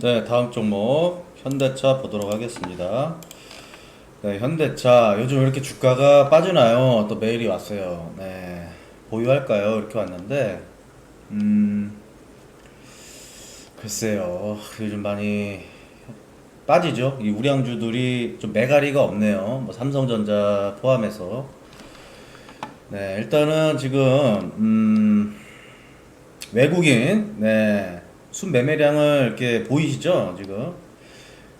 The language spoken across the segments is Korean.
네, 다음 종목 현대차 보도록 하겠습니다. 네, 현대차 요즘 왜 이렇게 주가가 빠지나요? 또 메일이 왔어요. 네, 보유할까요? 이렇게 왔는데, 음, 글쎄요, 요즘 많이 빠지죠. 이 우량주들이 좀 매가리가 없네요. 뭐 삼성전자 포함해서. 네, 일단은 지금 음, 외국인 네, 순 매매량을 이렇게 보이시죠? 지금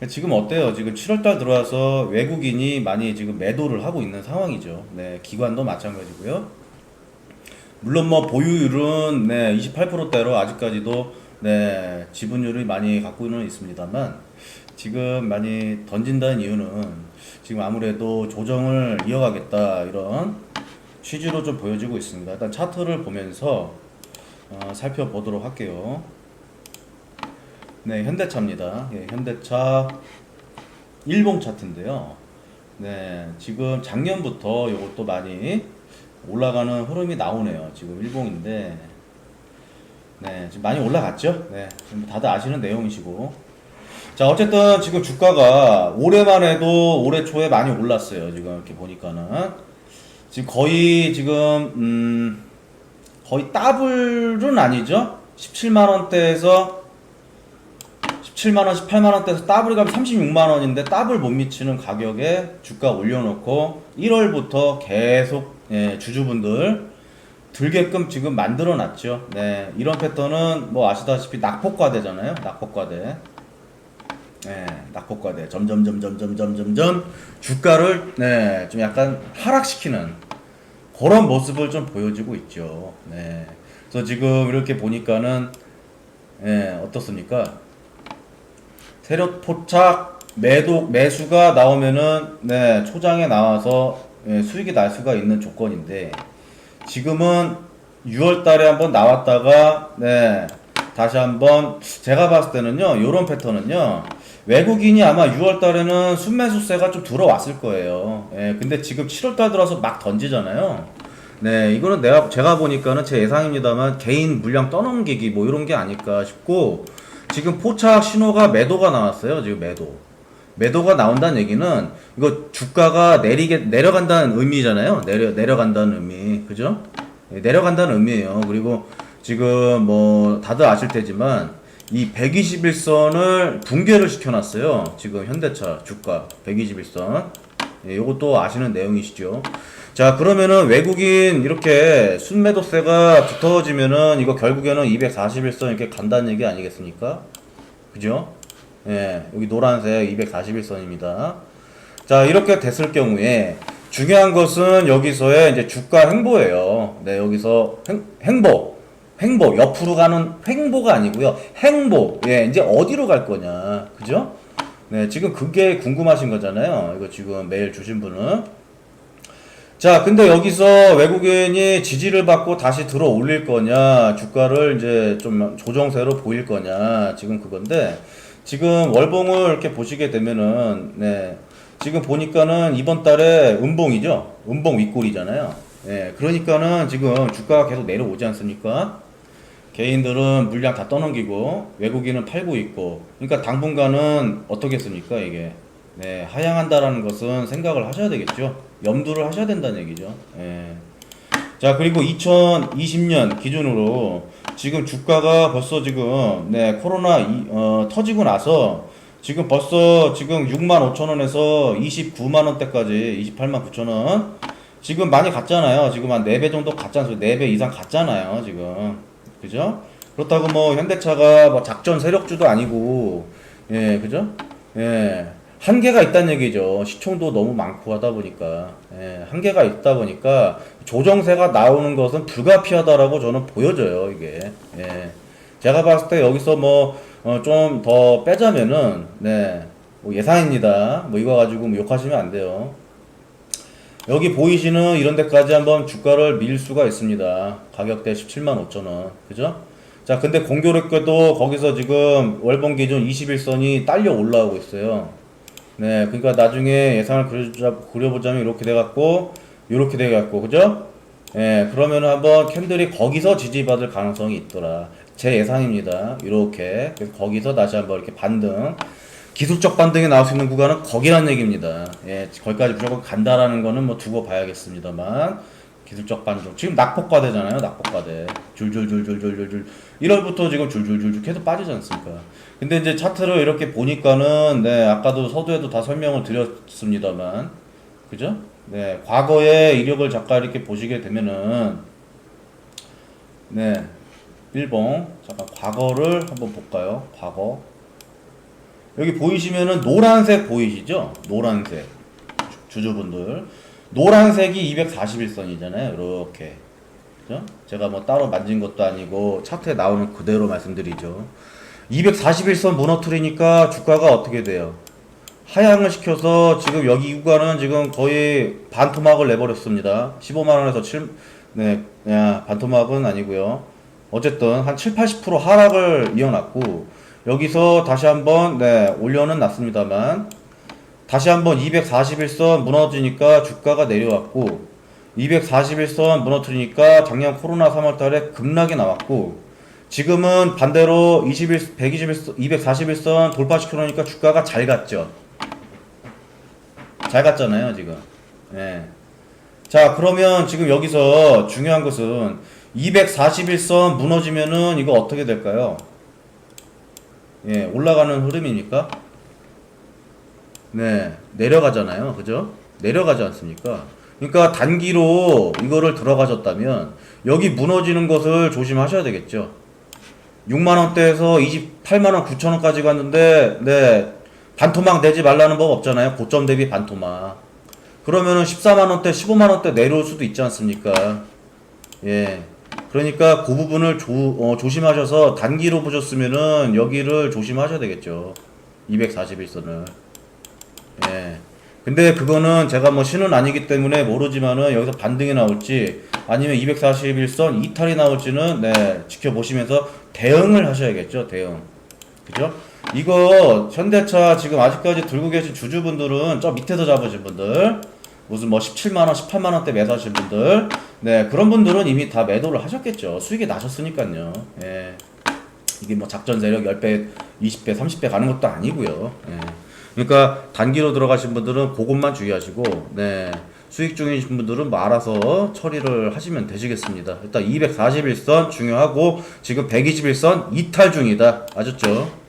지금 어때요? 지금 7월달 들어와서 외국인이 많이 지금 매도를 하고 있는 상황이죠. 네, 기관도 마찬가지고요. 물론 뭐 보유율은 네, 28%대로 아직까지도 네, 지분율이 많이 갖고는 있습니다만 지금 많이 던진다는 이유는 지금 아무래도 조정을 이어가겠다 이런 취지로 좀 보여지고 있습니다. 일단 차트를 보면서 어, 살펴보도록 할게요. 네, 현대차입니다. 예, 현대차 일봉 차트인데요. 네, 지금 작년부터 이것도 많이 올라가는 흐름이 나오네요. 지금 일봉인데, 네, 지금 많이 올라갔죠? 네, 지금 다들 아시는 내용이시고. 자, 어쨌든 지금 주가가 올해만 해도 올해 초에 많이 올랐어요. 지금 이렇게 보니까는. 지금 거의 지금, 음, 거의 더블은 아니죠? 17만원대에서 7만원, 18만원대에서 더블이 가면 36만원인데 더블 못 미치는 가격에 주가 올려놓고 1월부터 계속 예, 주주분들 들게끔 지금 만들어 놨죠. 네, 이런 패턴은 뭐 아시다시피 낙폭과대잖아요. 낙폭과대. 네, 낙폭과대. 점점, 점점, 점점, 점점 주가를 네, 좀 약간 하락시키는 그런 모습을 좀 보여주고 있죠. 네. 그래서 지금 이렇게 보니까는 예, 어떻습니까? 세력 포착 매도 매수가 나오면은 네, 초장에 나와서 예, 수익이 날 수가 있는 조건인데 지금은 6월 달에 한번 나왔다가 네, 다시 한번 제가 봤을 때는요. 요런 패턴은요. 외국인이 아마 6월 달에는 순매수세가 좀 들어왔을 거예요. 예, 근데 지금 7월 달 들어서 막 던지잖아요. 네, 이거는 내가 제가 보니까는 제 예상입니다만 개인 물량 떠넘기기 뭐 이런 게 아닐까 싶고 지금 포착 신호가 매도가 나왔어요. 지금 매도. 매도가 나온다는 얘기는 이거 주가가 내리게 내려간다는 의미잖아요. 내려 내려간다는 의미. 그죠? 예, 내려간다는 의미예요. 그리고 지금 뭐 다들 아실 테지만 이 121선을 붕괴를 시켜놨어요. 지금 현대차 주가 121선. 예, 요것도 아시는 내용이시죠. 자, 그러면은 외국인 이렇게 순매도세가 붙어지면은 이거 결국에는 241선 이렇게 간다는 얘기 아니겠습니까? 그죠? 예, 여기 노란색 241선입니다. 자, 이렇게 됐을 경우에 중요한 것은 여기서의 이제 주가 행보예요. 네, 여기서 행, 행보. 행보. 옆으로 가는 횡보가 아니고요. 행보. 예, 이제 어디로 갈 거냐. 그죠? 네, 지금 그게 궁금하신 거잖아요. 이거 지금 메일 주신 분은. 자, 근데 여기서 외국인이 지지를 받고 다시 들어 올릴 거냐, 주가를 이제 좀 조정세로 보일 거냐, 지금 그건데, 지금 월봉을 이렇게 보시게 되면은, 네, 지금 보니까는 이번 달에 음봉이죠? 음봉 윗골이잖아요. 네, 그러니까는 지금 주가가 계속 내려오지 않습니까? 개인들은 물량 다 떠넘기고, 외국인은 팔고 있고, 그러니까 당분간은 어떻겠습니까, 이게? 네, 하향한다라는 것은 생각을 하셔야 되겠죠. 염두를 하셔야 된다는 얘기죠. 예. 자, 그리고 2020년 기준으로 지금 주가가 벌써 지금 네, 코로나 이, 어, 터지고 나서 지금 벌써 지금 6만 5천 원에서 29만 원대까지 28만 9천 원 지금 많이 갔잖아요. 지금 한 4배 정도 않습니까? 4배 이상 갔잖아요. 지금. 그죠? 그렇다고 뭐 현대차가 뭐 작전 세력주도 아니고 예, 그죠? 예. 한계가 있다는 얘기죠. 시총도 너무 많고 하다 보니까. 예, 한계가 있다 보니까 조정세가 나오는 것은 불가피하다라고 저는 보여져요, 이게. 예. 제가 봤을 때 여기서 뭐, 어, 좀 더 빼자면은, 네, 뭐 예상입니다. 뭐 이거 가지고 뭐 욕하시면 안 돼요. 여기 보이시는 이런 데까지 한번 주가를 밀 수가 있습니다. 가격대 17만 5천 원. 그죠? 자, 근데 공교롭게도 거기서 지금 월봉 기준 21선이 딸려 올라오고 있어요. 네, 그러니까 나중에 예상을 그려보자, 그려보자면 이렇게 돼갖고, 이렇게 돼갖고, 그죠? 예, 그러면 한번 캔들이 거기서 지지받을 가능성이 있더라. 제 예상입니다. 이렇게 거기서 다시 한번 이렇게 반등 기술적 반등이 나올 수 있는 구간은 거기란 얘기입니다. 예, 거기까지 무조건 간다라는 거는 뭐 두고 봐야겠습니다만 기술적 반등 지금 낙폭과대잖아요. 낙폭과대 줄줄줄줄줄줄줄 1월부터 지금 줄줄줄줄 계속 빠지지 않습니까? 근데 이제 차트를 이렇게 보니까는 네 아까도 서두에도 다 설명을 드렸습니다만 그죠? 네 과거의 이력을 잠깐 이렇게 보시게 되면은 네 일봉 잠깐 과거를 한번 볼까요? 과거 여기 보이시면은 노란색 보이시죠? 노란색 주- 주주분들 노란색이 241선이잖아요. 이렇게 그죠? 제가 뭐 따로 만진 것도 아니고 차트에 나오는 그대로 말씀드리죠. 241선 무너뜨리니까 주가가 어떻게 돼요? 하향을 시켜서 지금 여기 이 구간은 지금 거의 반토막을 내버렸습니다. 15만 원에서 7, 네, 야, 반토막은 아니고요. 어쨌든 한 7, 80% 하락을 이어놨고 여기서 다시 한번 네, 올려는 놨습니다만 다시 한번 241선 무너지니까 주가가 내려왔고 241선 무너뜨리니까 작년 코로나 3월달에 급락이 나왔고 지금은 반대로 21, 121선, 241선 돌파시켜 놓으니까 주가가 잘 갔죠. 잘 갔잖아요, 지금. 예. 자, 그러면 지금 여기서 중요한 것은 241선 무너지면은 이거 어떻게 될까요? 예, 올라가는 흐름이니까. 네, 내려가잖아요. 그죠? 내려가지 않습니까? 그러니까 단기로 이거를 들어가셨다면 여기 무너지는 것을 조심하셔야 되겠죠. 6만원대에서 28만원 9천원까지 갔는데, 네, 반토막 내지 말라는 법 없잖아요. 고점 대비 반토막. 그러면은 14만원대, 15만원대 내려올 수도 있지 않습니까? 예. 그러니까 그 부분을 조, 어, 조심하셔서 단기로 보셨으면은 여기를 조심하셔야 되겠죠. 241선을. 예. 근데 그거는 제가 뭐 신은 아니기 때문에 모르지만은 여기서 반등이 나올지 아니면 241선 이탈이 나올지는 네, 지켜보시면서 대응을 하셔야겠죠. 대응. 그죠? 이거 현대차 지금 아직까지 들고 계신 주주분들은 저 밑에서 잡으신 분들 무슨 뭐 17만원, 18만원대 매수하신 분들 네 그런 분들은 이미 다 매도를 하셨겠죠 수익이 나셨으니까요 예. 이게 뭐 작전 세력 10배, 20배, 30배 가는 것도 아니고요 예. 그러니까 단기로 들어가신 분들은 그것만 주의하시고 네 수익 중이신 분들은 뭐 알아서 처리를 하시면 되시겠습니다 일단 241선 중요하고 지금 121선 이탈 중이다 아셨죠?